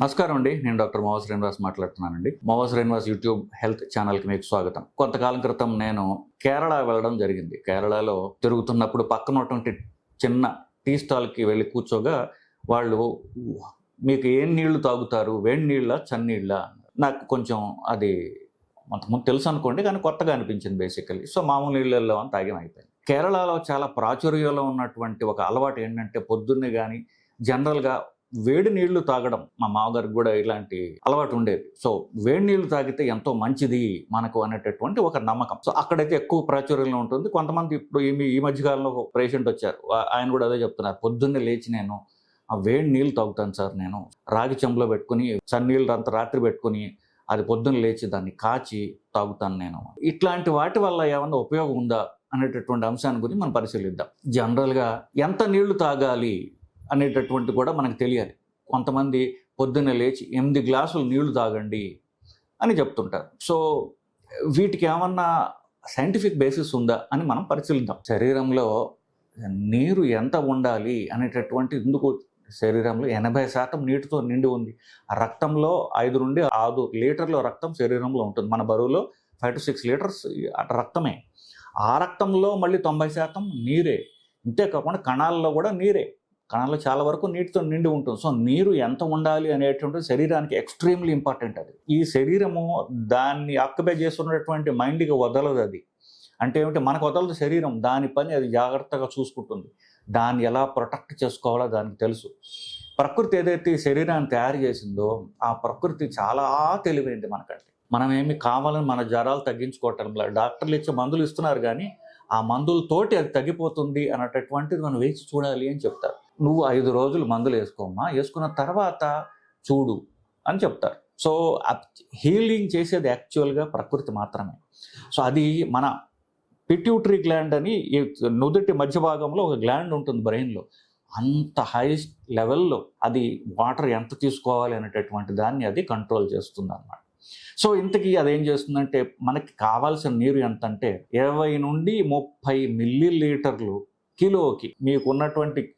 నమస్కారం అండి. నేను డాక్టర్ మోహన్ శ్రీనివాస్ మాట్లాడుతున్నానండి. మోహన్ శ్రీనివాస్ యూట్యూబ్ హెల్త్ ఛానల్కి మీకు స్వాగతం. కొంతకాలం క్రితం నేను కేరళ వెళ్ళడం జరిగింది. కేరళలో తిరుగుతున్నప్పుడు పక్కన ఉన్నటువంటి చిన్న టీ స్టాల్కి వెళ్ళి కూర్చోగా వాళ్ళు మీకు ఏం నీళ్ళు తాగుతారు? వేడి నీళ్ళ? చన్నీళ్ళ నాకు కొంచెం అది అంతకుముందు తెలుసు అనుకోండి కానీ కొత్తగా అనిపించింది బేసికల్లీ సో మామూలు నీళ్ళల్లో అని తాగం అయిపోయింది. కేరళలో చాలా ప్రాచుర్యంలో ఉన్నటువంటి ఒక అలవాటు ఏంటంటే పొద్దున్నే కానీ జనరల్గా వేడి నీళ్ళు తాగడం మా మామగారికి కూడా ఇలాంటి అలవాటు ఉండేది. సో వేడి నీళ్ళు తాగితే ఎంతో మంచిది మనకు అనేటటువంటి ఒక నమ్మకం. సో అక్కడైతే ఎక్కువ ప్రాచుర్యంలో ఉంటుంది. కొంతమంది ఇప్పుడు ఈ ఈ మధ్యకాలంలో ఒక పేషెంట్ వచ్చారు. ఆయన కూడా అదే చెప్తున్నారు. పొద్దున్నే లేచి నేను ఆ వేడి నీళ్ళు తాగుతాను సార్. నేను రాగి చెంబులో పెట్టుకుని చన్నీళ్ళు అంత రాత్రి పెట్టుకుని అది పొద్దున్న లేచి దాన్ని కాచి తాగుతాను నేను. ఇట్లాంటి వాటి వల్ల ఏమన్నా ఉపయోగం ఉందా అనేటటువంటి అంశాన్ని గురించి మనం పరిశీలిద్దాం. జనరల్గా ఎంత నీళ్ళు తాగాలి? అనేటటువంటి కూడా మనకు తెలియాలి. కొంతమంది పొద్దున్న లేచి ఎనిమిది గ్లాసులు నీళ్ళు తాగండి అని చెప్తుంటారు. సో వీటికి ఏమన్నా సైంటిఫిక్ బేసిస్ ఉందా అని మనం పరిశీలిద్దాం. శరీరంలో నీరు ఎంత ఉండాలి అనేటటువంటి ఎందుకు శరీరంలో ఎనభై శాతం నీటితో నిండి ఉంది. ఆ రక్తంలో ఐదు నుండి ఆరు లీటర్ల రక్తం శరీరంలో ఉంటుంది. మన బరువులో ఫైవ్ టు సిక్స్ లీటర్స్ రక్తమే. ఆ రక్తంలో మళ్ళీ తొంభై శాతం నీరే. ఇంతేకాకుండా కణాల్లో కూడా నీరే. కణాల్లో చాలా వరకు నీటితో నిండి ఉంటుంది. సో నీరు ఎంత ఉండాలి అనేటువంటి శరీరానికి ఎక్స్ట్రీమ్లీ ఇంపార్టెంట్ అది. ఈ శరీరము దాన్ని ఆక్యుపై చేస్తున్నటువంటి మైండ్కి వదలదు అది. అంటే ఏమిటి? మనకు వదలదు శరీరం. దాని పని అది జాగ్రత్తగా చూసుకుంటుంది. దాన్ని ఎలా ప్రొటెక్ట్ చేసుకోవాలో దానికి తెలుసు. ప్రకృతి ఏదైతే ఈ శరీరాన్ని తయారు చేసిందో ఆ ప్రకృతి చాలా తెలివైంది మనకంటే. మనం ఏమి కావాలని మన జ్వరాలు తగ్గించుకోవటం డాక్టర్లు ఇచ్చే మందులు ఇస్తున్నారు కానీ ఆ మందులతోటి అది తగ్గిపోతుంది అన్నటటువంటిది మనం వేచి చూడాలి అని చెప్తారు. నువ్వు ఐదు రోజులు మందులు వేసుకోమ్మా వేసుకున్న తర్వాత చూడు అని చెప్తారు. సో హీలింగ్ చేసేది యాక్చువల్గా ప్రకృతి మాత్రమే. సో అది మన పిట్యూటరీ గ్లాండ్ అని నుదుటి మధ్య భాగంలో ఒక గ్లాండ్ ఉంటుంది బ్రెయిన్లో. అంత హై లెవెల్లో అది వాటర్ ఎంత తీసుకోవాలి అనేటటువంటి దాన్ని అది కంట్రోల్ చేస్తుంది అన్నమాట సో ఇంతకీ అదేం చేస్తుందంటే మనకి కావాల్సిన నీరు ఎంత అంటే ఇరవై నుండి ముప్పై మిల్లీ లీటర్లు కిలోకి మీకు ఉన్నటువంటి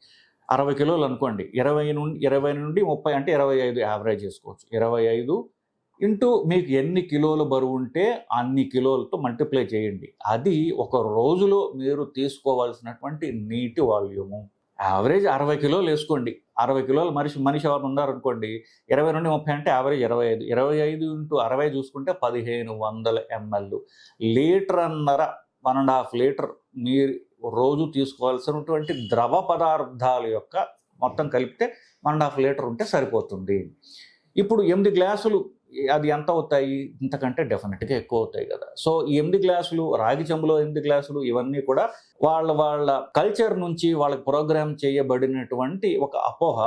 అరవై కిలోలు అనుకోండి. ఇరవై నుండి ఇరవై నుండి ముప్పై అంటే ఇరవై ఐదు యావరేజ్ చేసుకోవచ్చు. ఇరవై ఐదు ఇంటూ మీకు ఎన్ని కిలోలు బరువు ఉంటే అన్ని కిలోలతో మల్టిప్లై చేయండి. అది ఒక రోజులో మీరు తీసుకోవాల్సినటువంటి నీటి వాల్యూము. యావరేజ్ అరవై కిలోలు వేసుకోండి. అరవై కిలోలు మనిషి మనిషి ఎవరు ఉన్నారనుకోండి ఇరవై నుండి ముప్పై అంటే యావరేజ్ ఇరవై ఐదు. ఇరవై ఐదు ఇంటూ అరవై చూసుకుంటే పదిహేను వందల ఎంఎల్ లీటర్ అన్నర వన్ అండ్ హాఫ్ లీటర్ నీరు రోజు తీసుకోవాల్సినటువంటి ద్రవ పదార్థాల యొక్క మొత్తం కలిపితే వన్ అండ్ హాఫ్ లీటర్ ఉంటే సరిపోతుంది. ఇప్పుడు ఎనిమిది గ్లాసులు అది ఎంత అవుతాయి? ఇంతకంటే డెఫినెట్గా ఎక్కువ అవుతాయి కదా. సో ఈ ఎనిమిది గ్లాసులు రాగి చెంబులో ఎనిమిది గ్లాసులు ఇవన్నీ కూడా వాళ్ళ వాళ్ళ కల్చర్ నుంచి వాళ్ళకి ప్రోగ్రామ్ చేయబడినటువంటి ఒక అపోహ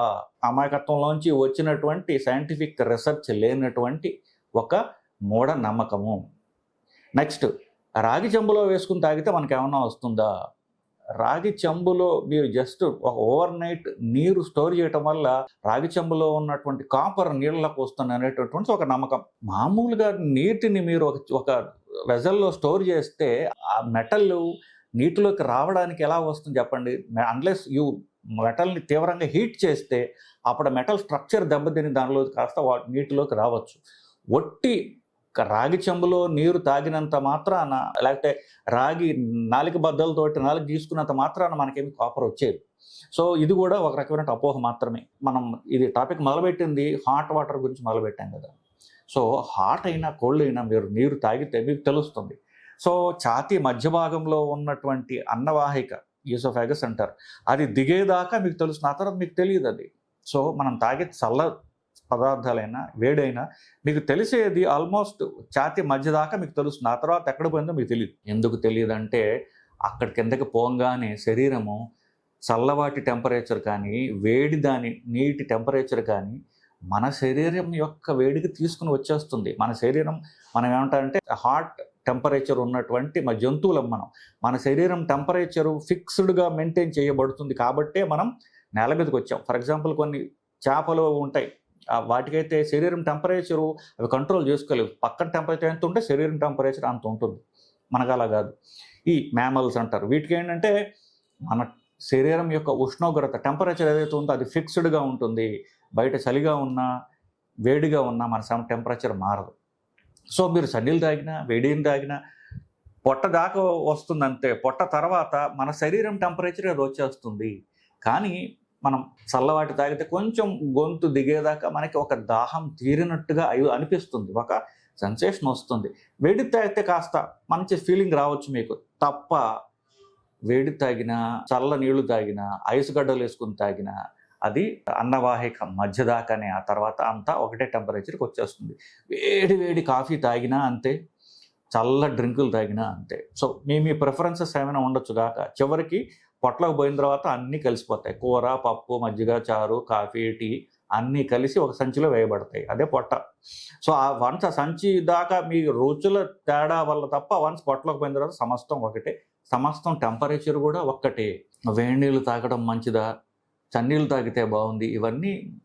అమాయకత్వంలోంచి వచ్చినటువంటి సైంటిఫిక్ రీసెర్చ్ లేనటువంటి ఒక మూఢ నమ్మకము. నెక్స్ట్ రాగి చెంబులో వేసుకుని తాగితే మనకి ఏమన్నా వస్తుందా? రాగి చెంబులో మీరు జస్ట్ ఒక ఓవర్ నైట్ నీరు స్టోర్ చేయటం వల్ల రాగి చెంబులో ఉన్నటువంటి కాపర్ నీళ్ళకు వస్తుంది అనేటటువంటి ఒక నమ్మకం. మామూలుగా నీటిని మీరు ఒక ఒక వెజల్లో స్టోర్ చేస్తే ఆ మెటల్ నీటిలోకి రావడానికి ఎలా వస్తుంది చెప్పండి? అన్లెస్ యూ మెటల్ని తీవ్రంగా హీట్ చేస్తే అప్పుడు మెటల్ స్ట్రక్చర్ దెబ్బతిని దానిలో కాస్త వాటి నీటిలోకి రావచ్చు. ఒట్టి రాగి చెంబులో నీరు తాగినంత మాత్రాన లేకపోతే రాగి నాలుగు బద్దలతోటి నాలుగు తీసుకున్నంత మాత్రాన మనకేమి కాపర్ వచ్చేది. సో ఇది కూడా ఒక రకమైన అపోహ మాత్రమే. మనం ఇది టాపిక్ మొదలుపెట్టింది హాట్ వాటర్ గురించి మొదలుపెట్టాం కదా. సో హాట్ అయినా కోల్డ్ అయినా మీరు నీరు తాగితే మీకు తెలుస్తుంది. సో ఛాతీ మధ్య భాగంలో ఉన్నటువంటి అన్నవాహిక యూసోఫాగస్ అంటారు. అది దిగేదాకా మీకు తెలుస్తుంది. ఆ తర్వాత మీకు తెలియదు అది. సో మనం తాగే చల్ల పదార్థాలైనా వేడైనా మీకు తెలిసేది ఆల్మోస్ట్ ఛాతి మధ్య దాకా మీకు తెలుస్తుంది. ఆ తర్వాత ఎక్కడ పోయిందో మీకు తెలియదు ఎందుకు తెలియదు అంటే అక్కడ కిందకి పోగానే శరీరము చల్లవాటి టెంపరేచర్ కానీ వేడి దాని నీటి టెంపరేచర్ కానీ మన శరీరం యొక్క వేడికి తీసుకుని వచ్చేస్తుంది. మన శరీరం మనం ఏమంటారంటే హాట్ టెంపరేచర్ ఉన్నటువంటి మా జంతువులం మనం. మన శరీరం టెంపరేచరు ఫిక్స్డ్గా మెయింటైన్ చేయబడుతుంది కాబట్టే మనం నేల మీదకి వచ్చాం. ఫర్ ఎగ్జాంపుల్ కొన్ని చేపలు ఉంటాయి. వాటికైతే శరీరం టెంపరేచరు అవి కంట్రోల్ చేసుకోలేవు. పక్కన టెంపరేచర్ ఎంత ఉంటే శరీరం టెంపరేచర్ అంత ఉంటుంది. మనకు అలా కాదు. ఈ మ్యామల్స్ అంటారు. వీటికి ఏంటంటే మన శరీరం యొక్క ఉష్ణోగ్రత టెంపరేచర్ ఏదైతే ఉందో అది ఫిక్స్డ్గా ఉంటుంది. బయట చలిగా ఉన్నా వేడిగా ఉన్న మన సమ టెంపరేచర్ మారదు. సో మీరు చన్నీళ్ళు తాగినా వేడిని తాగినా పొట్ట దాకా వస్తుంది అంతే పొట్ట తర్వాత మన శరీరం టెంపరేచర్ అది వచ్చేస్తుంది. కానీ మనం చల్లవాటి తాగితే కొంచెం గొంతు దిగేదాకా మనకి ఒక దాహం తీరినట్టుగా అయి అనిపిస్తుంది. ఒక సెన్సేషన్ వస్తుంది. వేడి తాగితే కాస్త మంచి ఫీలింగ్ రావచ్చు మీకు. తప్ప వేడి తాగినా చల్ల నీళ్ళు తాగినా ఐస్ గడ్డలు వేసుకుని తాగినా అది అన్నవాహిక మధ్య దాకానే ఆ తర్వాత అంతా ఒకటే టెంపరేచర్కి వచ్చేస్తుంది. వేడి వేడి కాఫీ తాగినా అంతే చల్ల డ్రింకులు తాగినా అంతే. సో మీ మీ ప్రిఫరెన్సెస్ ఏమైనా ఉండొచ్చు కాక చివరికి పొట్లకు పోయిన తర్వాత అన్నీ కలిసిపోతాయి. కూర పప్పు మజ్జిగ చారు కాఫీ టీ అన్నీ కలిసి ఒక సంచిలో వేయబడతాయి. అదే పొట్ట. సో ఆ వన్స్ ఆ సంచి దాకా మీ రుచుల తేడా వల్ల తప్ప వన్స్ పొట్టలోకి పోయిన తర్వాత సమస్తం ఒకటే. సమస్తం టెంపరేచర్ కూడా ఒక్కటే. వేడి నీళ్ళు తాగడం మంచిదా? చన్నీళ్ళు తాగితే బాగుంది? ఇవన్నీ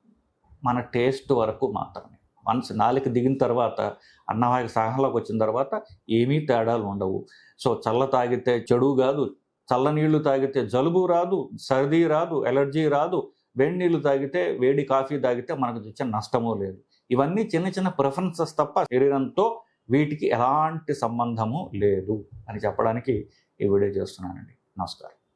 మన టేస్ట్ వరకు మాత్రమే. వన్స్ నాలుక దిగిన తర్వాత అన్నవాయక సహనంలోకి వచ్చిన తర్వాత ఏమీ తేడాలు ఉండవు. సో చల్ల తాగితే చెడు కాదు చల్లనీళ్ళు తాగితే జలుబు రాదు సర్ది రాదు ఎలర్జీ రాదు వేడి నీళ్ళు తాగితే వేడి కాఫీ తాగితే మనకు వచ్చే నష్టమూ లేదు. ఇవన్నీ చిన్న చిన్న ప్రిఫరెన్సెస్ తప్ప శరీరంతో వీటికి ఎలాంటి సంబంధము లేదు అని చెప్పడానికి ఈ వీడియో చేస్తున్నానండి. నమస్కారం.